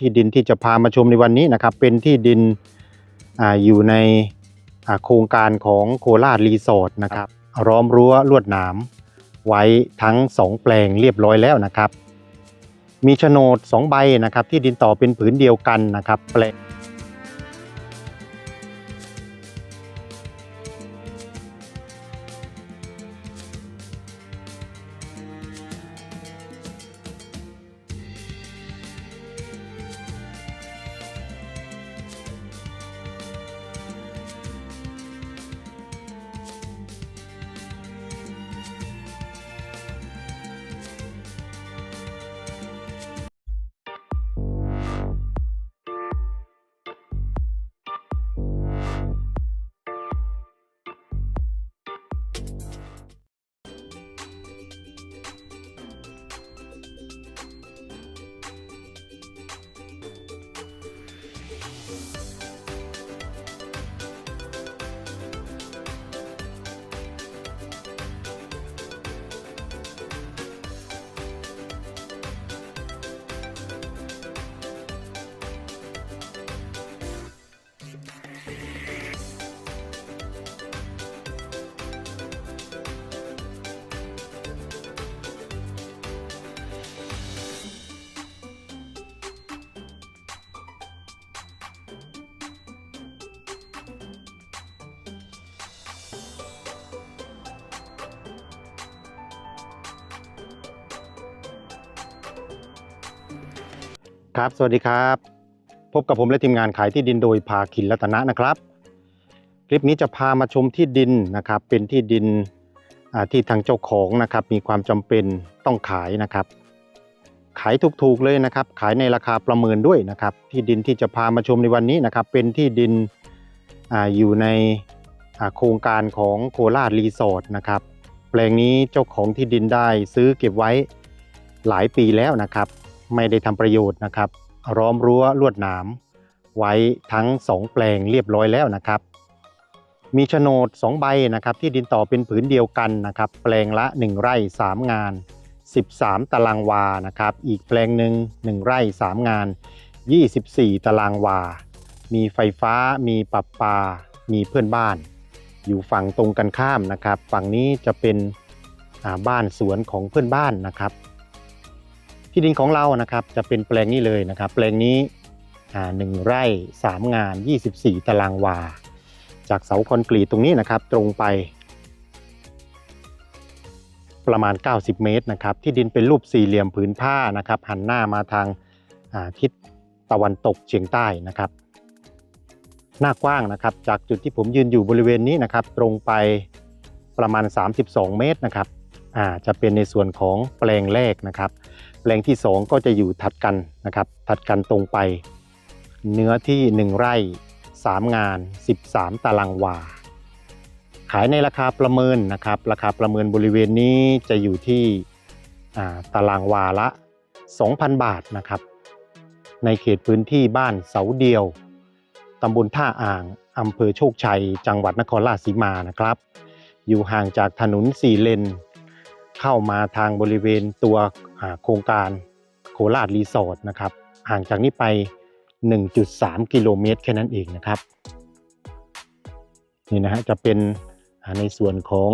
ที่ดินที่จะพามาชมในวันนี้นะครับ เป็นที่ดินอ่าอยู่ในอ่าโครงการของโคราชรีสอร์ทนะครับร้อมรั้วลวดหนามไว้ทั้งสองแปลงเรียบร้อยแล้วนะครับ มีโฉนดสองใบนะครับ ที่ดินต่อเป็นผืนเดียวกันนะครับแปลง ครับ สวัสดีครับ พบกับผมและทีมงานขายที่ดินโดยภาคินรัตนะนะครับ คลิปนี้จะพามาชมที่ดินนะครับ เป็นที่ดินที่ทางเจ้าของนะครับ มีความจำเป็นต้องขายนะครับ ขายถูกๆเลยนะครับ ขายในราคาประเมินด้วยนะครับ ที่ดินที่จะพามาชมในวันนี้นะครับ เป็นที่ดินออยู่ในโครงการของโคราชรีสอร์ทนะครับ แปลงนี้เจ้าของที่ดินได้ซื้อเก็บไว้หลายปีแล้วนะครับ ไม่ได้ทำประโยชน์นะครับล้อมรั้วลวดหนามไว้ทั้งสองแปลงเรียบร้อยแล้วนะครับ มีโฉนด 2 ใบนะครับ ที่ดินต่อเป็นผืนเดียวกันนะครับ แปลงละ 1 ไร่ 3 งาน 13 ตารางวานะครับ อีกแปลงหนึ่ง1 ไร่ 3 งาน 24 ตารางวา มีไฟฟ้า มีปรับปา มีเพื่อนบ้าน อยู่ฝั่งตรงกันข้ามนะครับ ฝั่งนี้จะเป็นบ้านสวนของเพื่อนบ้านนะครับ ที่ดินของเรานะครับจะเป็นแปลงนี้เลยนะครับ แปลงนี้หนึ่งไร่ 3 งาน 24 ตารางวา จากเสาคอนกรีตตรงนี้นะครับ ตรงไป ประมาณ 90 เมตรนะครับ ที่ดินเป็นรูปสี่เหลี่ยมผืนผ้านะครับ หันหน้ามาทางาทิศตะวันตกเฉียงใต้นะครับ หน้ากว้างนะครับ จากจุดที่ผมยืนอยู่บริเวณนี้นะครับ ตรงไปประมาณ 32 เมตรนะครับจะเป็นในส่วนของแปลงแรกนะครับ แปลงที่ 2 ก็จะอยู่ถัดกันนะครับ ถัดกันตรงไป เนื้อที่ 1 ไร่ 3 งาน 13 ตารางวา ขายในราคาประเมินนะครับ ราคาประเมินบริเวณนี้จะอยู่ที่ตารางวาละ 2,000 บาทนะครับ ในเขตพื้นที่บ้านเสาเดียวตำบลท่าอ่างอำเภอโชคชัย จังหวัดนครราชสีมานะครับ อยู่ห่างจากถนนสี่เลน เข้ามาทางบริเวณตัว โครงการโคราชรีสอร์ทนะครับห่างจากนี้ไป 1.3 กิโลเมตรแค่นั้นเองนะครับนี่นะฮะจะเป็นในส่วนของ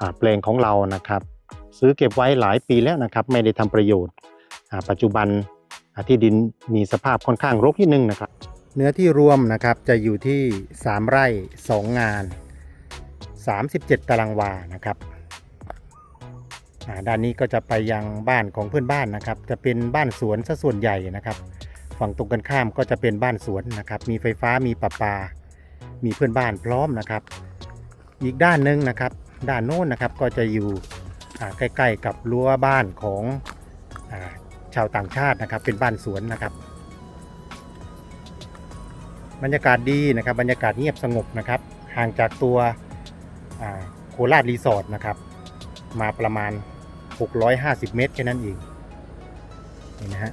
อแปลงของเรานะครับ ซื้อเก็บไว้หลายปีแล้วนะครับ ไม่ได้ทำประโยชน์ปัจจุบันที่ดินมีสภาพค่อนข้างรกนิดนึงนะครับ เนื้อที่รวมนะครับจะอยู่ที่ 3 ไร่ 2 งาน 37 ตารางวานะครับ ด้านนี้ก็จะไปยังบ้านของเพื่อนบ้านนะครับ จะเป็นบ้านสวนซะส่วนใหญ่นะครับ ฝั่งตรงกันข้ามก็จะเป็นบ้านสวนนะครับ มีไฟฟ้ามีประปา มีเพื่อนบ้านพร้อมนะครับ อีกด้านหนึ่งนะครับ ด้านโน้นนะครับก็จะอยู่ใกล้ๆกับรั้วบ้านของอชาวต่างชาตินะครับ เป็นบ้านสวนนะครับ บรรยากาศดีนะครับ บรรยากาศเงียบสงบนะครับ ห่างจากตัวโคราชรีสอร์ทนะครับ มาประมาณ 650 เมตรแค่นั้นเองนี่นะฮะ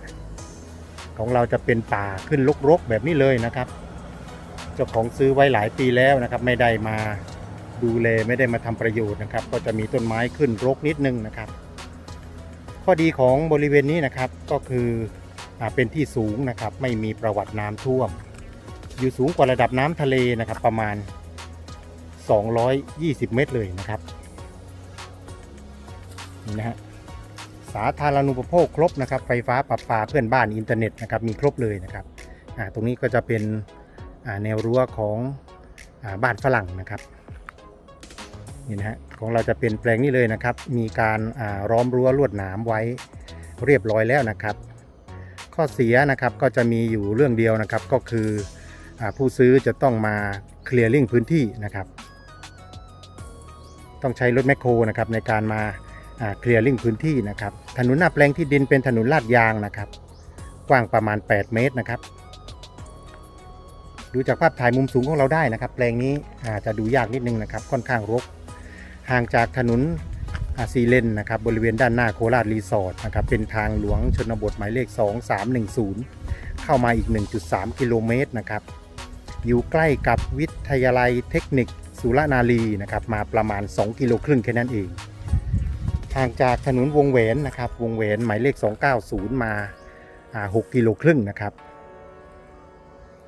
ของเราจะเป็นป่าขึ้นรกๆแบบนี้เลยนะครับ เจ้าของซื้อไว้หลายปีแล้วนะครับ ไม่ได้มาดูแลไม่ได้มาทำประโยชน์นะครับ ก็จะมีต้นไม้ขึ้นรกนิดนึงนะครับ ข้อดีของบริเวณนี้นะครับก็คืออเป็นที่สูงนะครับ ไม่มีประวัติน้ำท่วม อยู่สูงกว่าระดับน้ำทะเลนะครับ ประมาณ 220 เมตรเลยนะครับ นี่นะฮะสาธารณูปโภคครบนะครับ ไฟฟ้าประปาเพื่อนบ้านอินเทอร์เน็ตนะครับมีครบเลยนะครับตรงนี้ก็จะเป็นแนวรั้วของอบ้านฝรั่งนะครับนี่นะฮะของเราจะเป็นแปลงนี้เลยนะครับ มีการอ่าล้อมรั้วลวดหนามไว้เรียบร้อยแล้วนะครับ ข้อเสียนะครับก็จะมีอยู่เรื่องเดียวนะครับ ก็คืออผู้ซื้อจะต้องมาเคลียร์ลิงพื้นที่นะครับ ต้องใช้รถแมคโครนะครับในการมา เคลียร์ลิงพื้นที่นะครับ ถนนหน้าแปลงที่ดินเป็นถนนลาดยางนะครับ กว้างประมาณ 8 เมตรนะครับ ดูจากภาพถ่ายมุมสูงของเราได้นะครับ แปลงนี้อาจจะดูยากนิดนึงนะครับ ค่อนข้างรก ห่างจากถนนอาซีเลนนะครับ บริเวณด้านหน้าโคราชรีสอร์ทนะครับ เป็นทางหลวงชนบทหมายเลข 2310 เข้ามาอีก 1.3 กิโลเมตรนะครับ อยู่ใกล้กับวิทยาลัยเทคนิคสุรนารีนะครับ มาประมาณ 2 กิโลครึ่งแค่นั้นเอง ห่างจากถนนวงแหวนนะครับ วงแหวนหมายเลข 290 มา6กิโลครึ่งนะครับ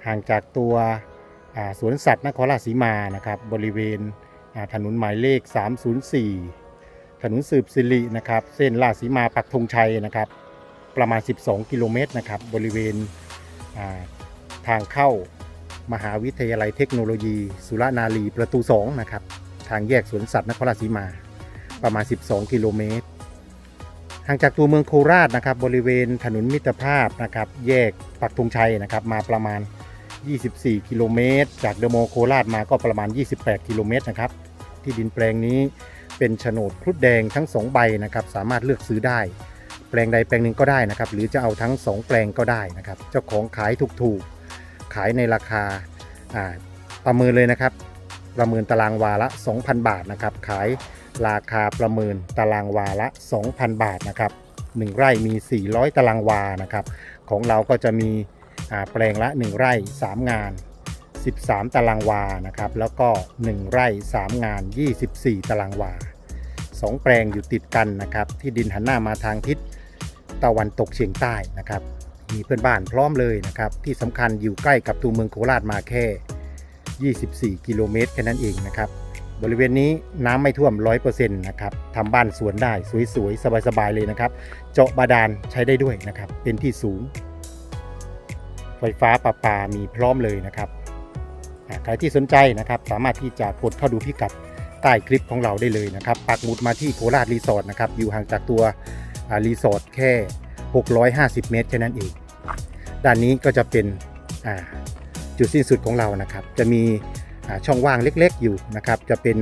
ห่างจากตัวสวนสัตว์นครราชสีมานะครับ บริเวณถนนหมายเลข 304 ถนนสืบสิรินะครับ เส้นราชสีมาปักธงชัยนะครับ ประมาณ 12 กิโลเมตรนะครับ บริเวณาทางเข้ามหาวิทยาลัยเทคโนโลยี สุรนารีประตู 2 นะครับ ทางแยกสวนสัตว์นครราชสีมา ประมาณ 12 กิโลเมตรห่างจากตัวเมืองโคราชนะครับ บริเวณถนนมิตรภาพนะครับ แยกปักธงชัยนะครับ มาประมาณ 24 กิโลเมตร จากเดอะมโคราชมาก็ประมาณ 28 กิโลเมตรนะครับ ที่ดินแปลงนี้เป็นโฉนดครุฑแดงทั้ง 2 ใบนะครับ สามารถเลือกซื้อได้ แปลงใดแปลงหนึ่งก็ได้นะครับ หรือจะเอาทั้ง 2 แปลงก็ได้นะครับ เจ้าของขายถูกๆ ขายในราคาประเมินเลยนะครับ ประเมินตารางวาละ 2,000 บาทนะครับ ขายราคาประเมินตารางวาละ 2,000 บาทนะครับ1ไร่มี 400 ตารางวานะครับ ของเราก็จะมีแปลงละ 1 ไร่ 3 งาน 13 ตารางวานะครับ แล้วก็ 1 ไร่ 3 งาน 24 ตารางวา 2 แปลงอยู่ติดกันนะครับ ที่ดินหันหน้ามาทางทิศตะวันตกเฉียงใต้นะครับ มีเพื่อนบ้านพร้อมเลยนะครับ ที่สำคัญอยู่ใกล้กับตัวเมืองโคราชมาแค่ 24 กิโลเมตรแค่นั้นเองนะครับ บริเวณนี้น้ำไม่ท่วม 100%นะครับทำบ้านสวนได้สวยๆ สบายๆ เลยนะครับ เจาะบาดาลใช้ได้ด้วยนะครับ เป็นที่สูง ไฟฟ้าประปามีพร้อมเลยนะครับใครที่สนใจนะครับ สามารถที่จะกดเข้าดูพิกัดใต้คลิปของเราได้เลยนะครับปักหมุดมาที่โคราชรีสอร์ทนะครับ อยู่ห่างจากตัวรีสอร์ทแค่ 650 เมตรแค่นั้นเอง ด้านนี้ก็จะเป็นอ่า จุดสิ้นสุดของเรานะครับ จะมีช่องว่างเล็กๆอยู่นะครับ จะเป็น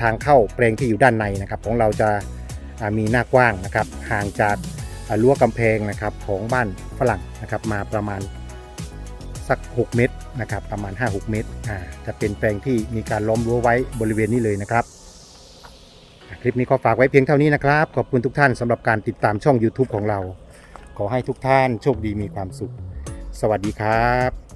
ทางเข้าแปลงที่อยู่ด้านในนะครับ ของเราจะมีหน้ากว้างนะครับ ห่างจากรั้วกำแพงนะครับของบ้านฝรั่งนะครับ มาประมาณสัก 6 เมตรนะครับ ประมาณ 5-6 เมตรจะเป็นแปลงที่มีการล้อมรั้วไว้บริเวณนี้เลยนะครับคลิปนี้ขอฝากไว้เพียงเท่านี้นะครับ ขอบคุณทุกท่านสำหรับการติดตามช่อง YouTube ของเรา ขอให้ทุกท่านโชคดีมีความสุข สวัสดีครับ